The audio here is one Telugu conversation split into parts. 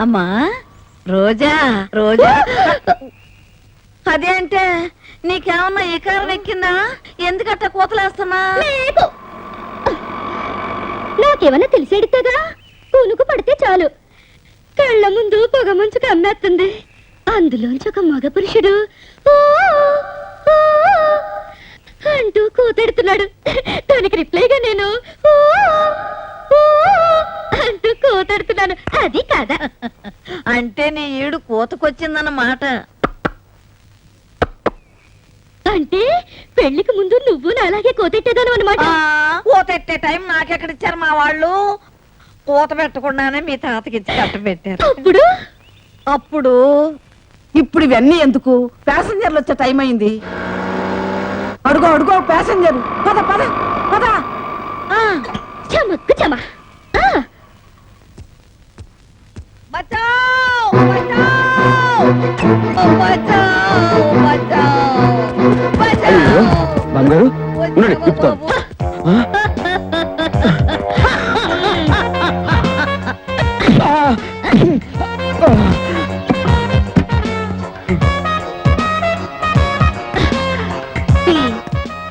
అమ్మా రోజా రోజా. అదేంటే నీకేమన్నా ఈ కారం ఎక్కిందా ఎందుకట్ట కూతలేస్తున్నా? లేదు. నాకేమన్నా తెలిసేడుతుందా పూనుకు పడితే చాలు. కళ్ళ ముందు పొగ ముంచు కమ్మేస్తుంది అందులోంచి ఒక మగ పురుషుడు. అంటూ కూతెడుతున్నాడు. దానికి రిప్లైగా నేను కాదా? అంటే నీ ఈడు కూతకొచ్చిందన్నమాట. అంటే పెళ్ళికి ముందు నువ్వు నా అలాగే కోతెట్టేదాను అనమాట కూతెట్టే టైం నాకెక్కడిచ్చారు మా వాళ్ళు? కూత పెట్టకుండానే మీ తాతకి ఇచ్చి కట్ట పెట్టారు. అప్పుడు? అప్పుడు? ఇప్పుడు ఇవన్నీ ఎందుకు? ప్యాసింజర్లు వచ్చే టైం అయింది. అడుగో అడుగో ప్యాసింజర్. పద పద పద. ఆ, చమక్కు చమ అయ్యో, బంగారు, ఉండండి?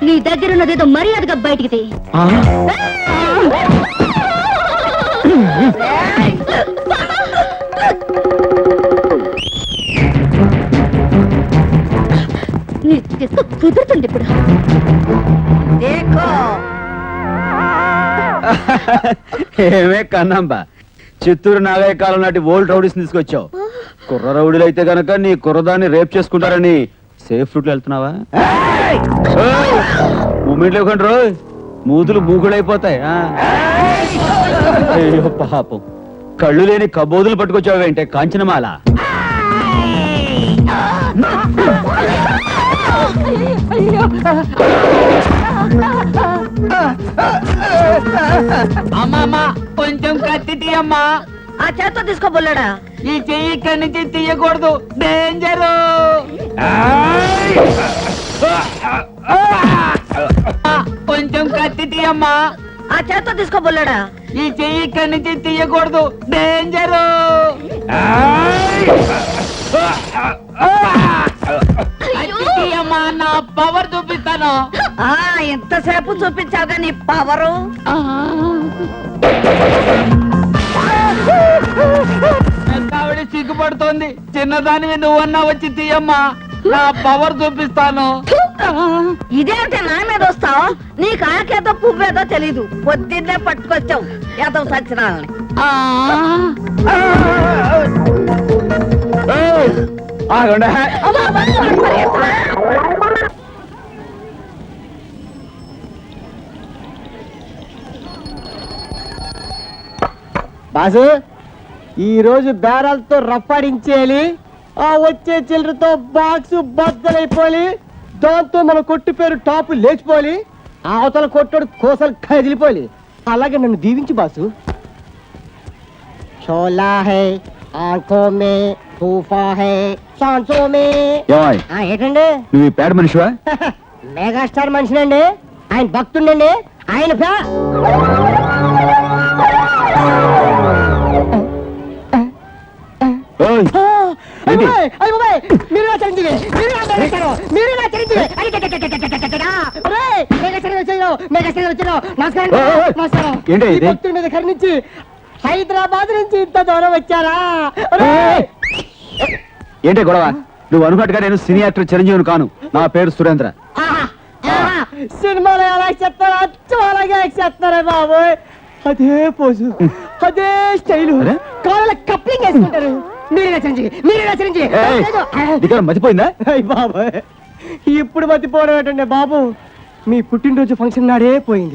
నీ దగ్గర ఉన్నదేదో మర్యాదగా బయటికి తీ కుదురుతుంది ఇప్పుడు. ఏమే కన్నంబ? చిత్తూరు నాగయ్య కాలం నాటి ఓల్డ్ రౌడీస్ తీసుకొచ్చావు. కుర్ర రౌడీలు అయితే గనక నీ కుర్రదాన్ని రేప్ చేసుకుంటారని సేఫ్ రూట్ వెళ్తున్నావా? మూమెంట్ లేకుండా మూతులు. అయ్యో పాపం. కళ్ళు లేని కబోదులు పట్టుకొచ్చావేంటే కాంచనమాల. అమ్మమ్మ కొంచెం కత్తి తీయమ్మా ఆ చేత్తో తీసుకోబోలేడా ఈ చెయ్యి ఇక్కడి నుంచి తీయకూడదు. డేంజరు కొంచెం కత్తి తీయమ్మా ఆ చేత్తో తీసుకోబోలేడా ఈ చెయ్యి ఇక్కడి నుంచి తీయకూడదు. డేంజరు చూపిస్తాను ఆ ఎంతసేపు చూపించావుగా నీ పవరు? ఆవిడ సిగ్గుపడుతోంది. చిన్నదానివి నువ్వన్నా వచ్చి తీయమ్మా. నా పవర్ చూపిస్తాను. ఇదేంటి నా మీద వస్తావు? నీకు ఆకేదో పువ్వేదో తెలీదు. పొద్దున్నే పట్టుకొచ్చావు. ఏదో సచ్చినాలని! ఆగండి. బాసు ఈ రోజు బేరాలతో రప్పాడించేయాలి ఆ వచ్చే చిల్లరతో బాక్స్ బద్దలైపోయి దాంతో మన కొట్టు పేరు టాప్ లేచిపోవాలి. ఆ అవతల కొట్టుడు కోసలు కదిలిపోయి అలాగే నన్ను దీవించి బాసు. చోలా హై ఆంఖో మే తూఫా హై సాంసో మే. ఏమాయ్ ఆ, ఏంటండి? నువ్వు ఈ పేడ మనిషివా? మెగాస్టార్ మనిషినండి. ఆయన భక్తుండండి. ఆయన ఫ్యా ఏంటి ఈ ఇది? భక్తుడి దగ్గర నుంచి హైదరాబాద్ నుంచి ఇంత దూరం వచ్చారా! ఏంటి గొడవ నువ్వు అనుకున్నట్టుగా నేను సినీ యాక్టర్ చిరంజీవిని కాను నా పేరు సురేంద్ర ఆహా, ఆహా, సినిమాలో ఎలా చెప్తారో అచ్చం అలాగే చెప్తారా బాబు అదే పోజు అదే స్టైలు? కాళ్ళ కప్లింగ్ వేసుకుంటారు మీరే మీరే. నీకేమైనా మతిపోయిందా బాబాయ్. ఇప్పుడు మతిపోవడం ఏంటండి బాబు మీ పుట్టినరోజు ఫంక్షన్ నాడే పోయింది.